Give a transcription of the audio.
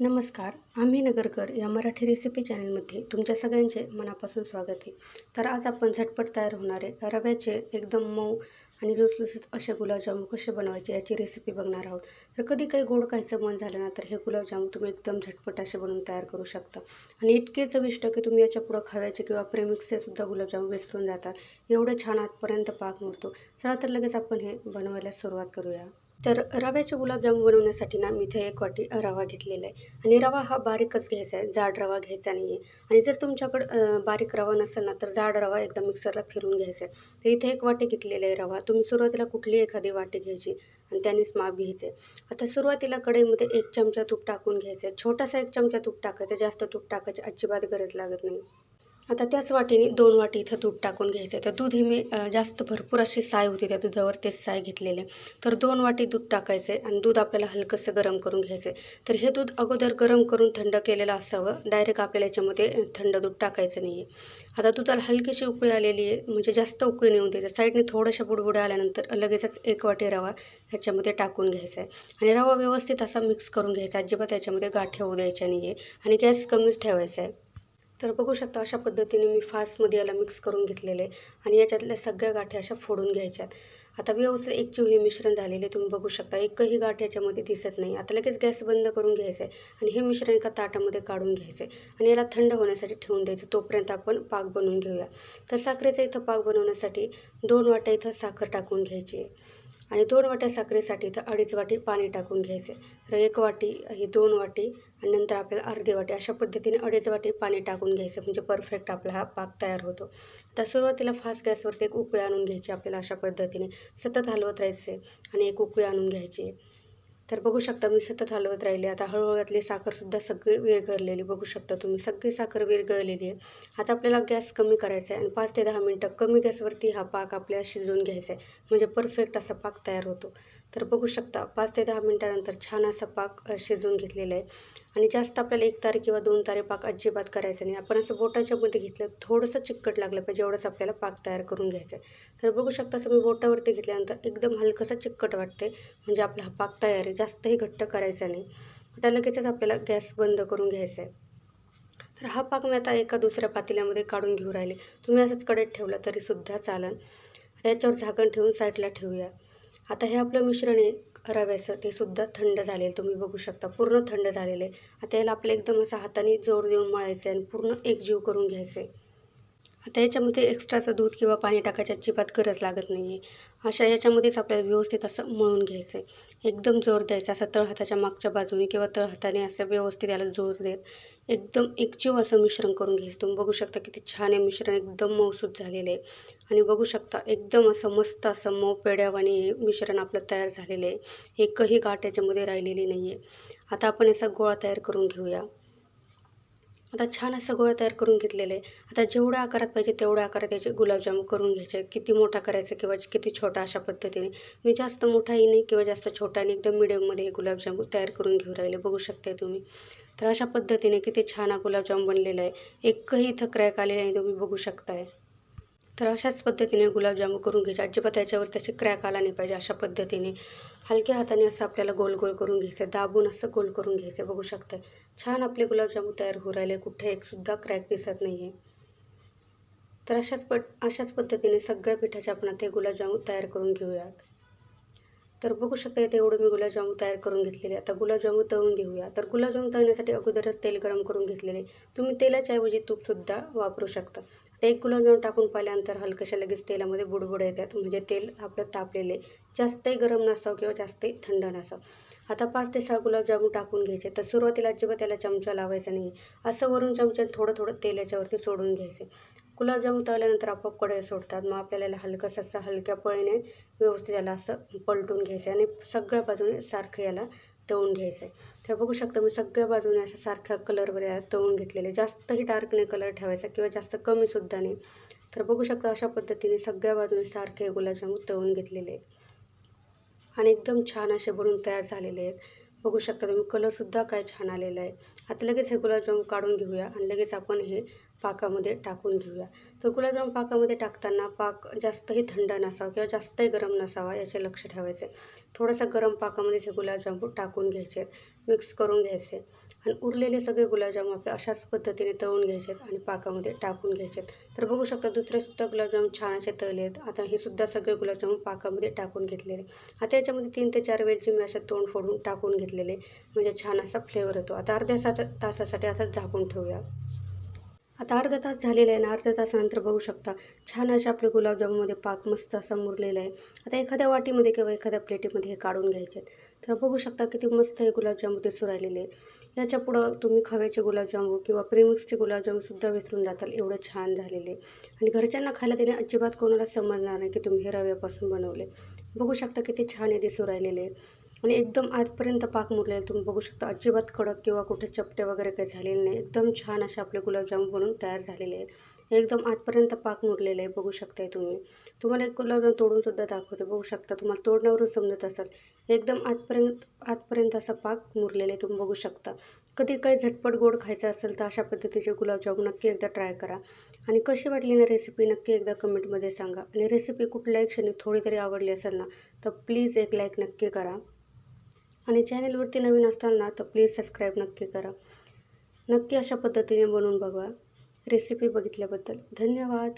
नमस्कार आम्ही नगरकर या मराठी रेसिपी चॅनलमध्ये तुमच्या सगळ्यांचे मनापासून स्वागत आहे. तर आज आपण झटपट तयार होणारे रव्याचे एकदम मऊ आणि लुसलुसीत असे गुलाबजामुन कसे बनवायचे याची रेसिपी बघणार आहोत. तर कधी काही गोड खायचं मन झालं ना तर हे गुलाबजामुन तुम्ही एकदम झटपट असे बनवून तयार करू शकता. आणि इतके चविष्ट की तुम्ही याच्या पुढं खाव्याचे किंवा प्रेमिक्सचे सुद्धा गुलाबजामुन विसरून जातात एवढं छान आतपर्यंत पाक मिळतो चला तर लगेच आपण हे बनवायला सुरुवात करूया. तर रव्याचे गुलाबजामुन बनवण्यासाठी ना मी इथे एक वाटी रवा घेतलेला आहे. आणि रवा हा बारीकच घ्यायचा आहे. जाड रवा घ्यायचा नाही आहे आणि जर तुमच्याकडं बारीक रवा नसेल ना तर जाड रवा एकदा मिक्सरला फिरून घ्यायचा आहे. तर इथे एक वाटी घेतलेला आहे रवा. तुम्ही सुरुवातीला कुठली एखादी वाटी घ्यायची आणि त्यानेच माप घ्यायचे आता सुरुवातीला कढईमध्ये एक चमचा तूप टाकून घ्यायचं आहे. छोटासा एक चमचा तूप टाकायचा जास्त तूप टाकायची अजिबात गरज लागत नाही. आता त्याच वाटीने दोन वाटी इथं दूध टाकून घ्यायचं आहे. तर दूध हे मी जास्त भरपूर अशी साय होती त्या दुधावर तेच साय घेतलेले तर दोन वाटी दूध टाकायचं आहे आणि दूध आपल्याला हलकंसं गरम करून घ्यायचं आहे तर हे दूध अगोदर गरम करून थंड केलेलं असावं. डायरेक्ट आपल्याला याच्यामध्ये थंड दूध टाकायचं नाही आहे आता दुधाला हलकीशी उकळी आलेली आहे म्हणजे जास्त उकळी नेऊन द्यायचं. साईडने थोड्याशा बुडबुड्या आल्यानंतर लगेचच एक वाटी रवा ह्याच्यामध्ये टाकून घ्यायचा आहे. आणि रवा व्यवस्थित असा मिक्स करून घ्यायचा. अजिबात याच्यामध्ये गाठ होऊ द्यायच्या नाही आहे आणि गॅस कमीच ठेवायचा आहे. तर बघू शकता अशा पद्धतीने मी फास्टमध्ये याला मिक्स करून घेतलेले आणि याच्यातल्या सगळ्या गाठी अशा फोडून घ्यायच्यात. आता व्यवस्थित एकजीव हे मिश्रण झालेले तुम्ही बघू शकता. एकही गाठ याच्यामध्ये दिसत नाही. आता लगेच गॅस बंद करून घ्यायचं आहे आणि हे मिश्रण एका ताटामध्ये काढून घ्यायचं आहे. आणि याला थंड होण्यासाठी ठेवून द्यायचं. तोपर्यंत आपण पाक बनवून घेऊया. तर साखरेचा इथं पाक बनवण्यासाठी दोन वाट्या इथं साखर टाकून घ्यायची आहे. आणि दोन वाट्या साखरेसाठी तर अडीच वाटी पाणी टाकून घ्यायचे. तर एक वाटी ही दोन वाटी आणि नंतर आपल्याला अर्धी वाटी अशा पद्धतीने अडीच वाटी पाणी टाकून घ्यायचं म्हणजे परफेक्ट आपला हा पाक तयार होतो. तर सुरुवातीला फास्ट गॅसवरती एक उकळी आणून घ्यायची आपल्याला अशा पद्धतीने. सतत हलवत राहायचे आणि एक उकळी आणून घ्यायची. तर बघू शकता मी सतत हलवत राहिले. आता हळूहळूतली साखरसुद्धा सगळी विरघळलेली बघू शकता तुम्ही. सगळी साखर विरघळलेली आहे. आता आपल्याला गॅस कमी करायचा आहे आणि पाच ते दहा मिनटं कमी गॅसवरती हा पाक आपल्याला शिजवून घ्यायचा आहे. म्हणजे परफेक्ट असा पाक तयार होतो. तर बघू शकता पाच ते दहा मिनटानंतर छान असा पाक शिजवून घेतलेला आहे. आणि जास्त आपल्याला एक तारे किंवा दोन तारे पाक अजिबात करायचं नाही. आपण असं बोटाच्यामध्ये घेतलं थोडंसं चिकट लागलं पाहिजे एवढंच आपल्याला पाक तयार करून घ्यायचं आहे. तर बघू शकता असं मी बोटावरती घेतल्यानंतर एकदम हलकंसं चिकट वाटते म्हणजे आपला हा पाक तयार आहे जास्तही घट्ट करायचा नाही. आता लगेचच आपल्याला गॅस बंद करून घ्यायचा आहे. तर हा पाक मी आता एका दुसऱ्या पातेल्यामध्ये काढून घेऊ राहिले. तुम्ही असंच कडेत ठेवलं तरीसुद्धा चालेल. याच्यावर झाकण ठेवून साईडला ठेवूया. आता हे आपलं मिश्रण आहे रव्याचं. ते सुद्धा थंड झालेलं तुम्ही बघू शकता. पूर्ण थंड झालेलं आहे. आता याला आपलं एकदम असं हाताने जोर देऊन मळायचं आहे आणि पूर्ण एकजीव करून घ्यायचं आहे. आता याच्यामध्ये एक्स्ट्राचं दूध किंवा पाणी टाकायची अजिबात गरज लागत नाही आहे अशा याच्यामध्येच आपल्याला व्यवस्थित असं मळून घ्यायचं आहे. एकदम जोर द्यायचा असं तळहाताच्या मागच्या बाजूने किंवा तळहाताने असं व्यवस्थित याला जोर देत एकदम एकजीव असं मिश्रण करून घ्यायचं. तुम्ही बघू शकता किती छान आहे मिश्रण एकदम मौसूद झालेलं आहे. आणि बघू शकता एकदम असं मस्त असं मऊ पेड्यावानी हे मिश्रण आपलं तयार झालेलं आहे. एकही गाठ याच्यामध्ये राहिलेली नाही आहे आता आपण याचा गोळा तयार करून घेऊया. आता छान असं गोळा तयार करून घेतलेलं आहे. आता जेवढ्या आकारात पाहिजे तेवढ्या आकारात त्याचे गुलाबजाम करून घ्यायचे किती मोठा करायचं किंवा किती छोटा अशा पद्धतीने. मी जास्त मोठाही नाही किंवा जास्त छोटा नाही एकदम मिडियममध्ये हे गुलाबजाम तयार करून घेऊ राहिले. बघू शकता तुम्ही. तर अशा पद्धतीने किती छान हा गुलाबजाम बनलेला आहे. एकही इथं क्रॅक आलेला नाही तुम्ही बघू शकताय. तर अशाच पद्धतीने गुलाबजाम करून घ्यायचे. अजिबात त्याच्यावर त्याचे क्रॅक आला नाही पाहिजे अशा पद्धतीने. हलक्या हाताने असं आपल्याला गोल गोल करून घ्यायचं दाबून असं गोल करून घ्यायचं बघू शकता छान आपले गुलाबजामुन तयार होऊ राहिले. कुठे एकसुद्धा क्रॅक दिसत नाही आहे तर अशाच पट अशाच पद्धतीने सगळ्या पिठाच्या आपण ते गुलाबजामून तयार करून घेऊयात. तर बघू शकता इथे एवढं मी गुलाबजामून तयार करून घेतलेले. आता गुलाबजामुन तळून घेऊया. तर गुलाबजामू तळण्यासाठी अगोदरच तेल गरम करून घेतलेले. तुम्ही तेलाच्या ऐवजी तूपसुद्धा वापरू शकता. ते एक गुलाबजामून टाकून पाहिल्यानंतर हलकशा लगेच तेलामध्ये बुडबुड येतात. म्हणजे तेल आपलं तापलेले. जास्तही गरम नसावं किंवा जास्तही थंड नसावं. आता पाच ते सहा गुलाबजामून टाकून घ्यायचे. तर सुरुवातीला अजिबात त्याला चमचा लावायचा नाही. असं वरून चमचा थोडं थोडं तेल याच्यावरती सोडून घ्यायचे. गुलाबजामून तळल्यानंतर आपोआपकडे सोडतात. मग आपल्याला हलकंसं असं हलक्या पळीने व्यवस्थित याला असं पलटून घ्यायचं आणि सगळ्या बाजूने सारखं याला तळून घ्यायचं. आहे तर बघू शकता मी सगळ्या बाजूने असं सारख्या कलरवर याला तळून घेतलेले. जास्तही डार्क नाही कलर ठेवायचा किंवा जास्त कमीसुद्धा नाही. तर बघू शकता अशा पद्धतीने सगळ्या बाजूने सारखे गुलाबजामून तळून घेतलेले आहेत. आणि एकदम छान असे बनून तयार झालेले आहेत. बघू शकता तुम्ही कलरसुद्धा काय छान आलेला आहे. आता लगेच हे गुलाबजाम काढून घेऊया आणि लगेच आपण हे पाकामध्ये टाकून घेऊया. तर गुलाबजाम पाकामध्ये टाकताना पाक जास्तही थंड नसावा किंवा जास्तही गरम नसावा याचे लक्ष ठेवायचे. थोडासा गरम पाकामध्ये हे गुलाबजामू टाकून घ्यायचे मिक्स करून घ्यायचे आणि उरलेले सगळे गुलाबजाम आपले अशाच पद्धतीने तळून घ्यायचे आणि पाकामध्ये टाकून घ्यायचे. तर बघू शकता दुसरेसुद्धा गुलाबजाम छान असे तळले आहेत. आता हे सुद्धा सगळे गुलाबजाम पाकामध्ये टाकून घेतलेले. आता याच्यामध्ये तीन ते चार वेळची मी अशा तोंड फोडून टाकून घेतलेले. म्हणजे छान असा फ्लेवर येतो. आता अर्ध्या सा तासासाठी आता झाकून ठेवूया. आता अर्धा तास झालेला आहे ना अर्ध्या तासानंतर बघू शकता. छान असे आपले गुलाबजामुनमध्ये पाक मस्त असा मुरलेला आहे. आता एखाद्या वाटीमध्ये किंवा एखाद्या प्लेटीमध्ये हे काढून घ्यायचे आहेत. तर बघू शकता किती मस्त हे गुलाबजाम ते सुरायलेले आहे याच्या पुढं तुम्ही खव्याचे गुलाबजामू किंवा प्रेमिक्सचे गुलाबजामसुद्धा विसरून जाताल. एवढे छान झालेले आणि घरच्यांना खायला देणे अजिबात कोणाला समजणार नाही की तुम्ही हे रव्यापासून बनवले. बघू शकता किती छान हे दिसू राहिलेले आहे. आणि एकदम आजपर्यंत पाक मुरलेले तुम्ही बघू शकता अजिबात कडक किंवा कुठे चपटे वगैरे काही झालेले नाही. एकदम छान असे आपले गुलाबजाम बनून तयार झालेले आहेत. एकदम आजपर्यंत पाक मुरलेले आहे बघू शकताय तुम्ही. तुम्हाला एक गुलाबजाम तोडूनसुद्धा दाखवते बघू शकता. तुम्हाला तोडण्यावरून समजत असेल. एकदम आजपर्यंत आजपर्यंत असा पाक मुरलेला आहे तुम्ही बघू शकता. कधी काही झटपट गोड खायचं असेल तर अशा पद्धतीचे गुलाबजाम नक्की एकदा ट्राय करा. आणि कशी वाटली ना रेसिपी नक्की एकदा कमेंटमध्ये सांगा. आणि रेसिपी कुठल्याही क्षणी थोडी तरी आवडली असेल ना तर प्लीज एक लाईक नक्की करा. आणि चॅनलवरती नवीन असताल ना तर प्लीज सबस्क्राईब नक्की करा. नक्की अशा पद्धतीने बनवून बघा. रेसिपी बघितल्याबद्दल धन्यवाद.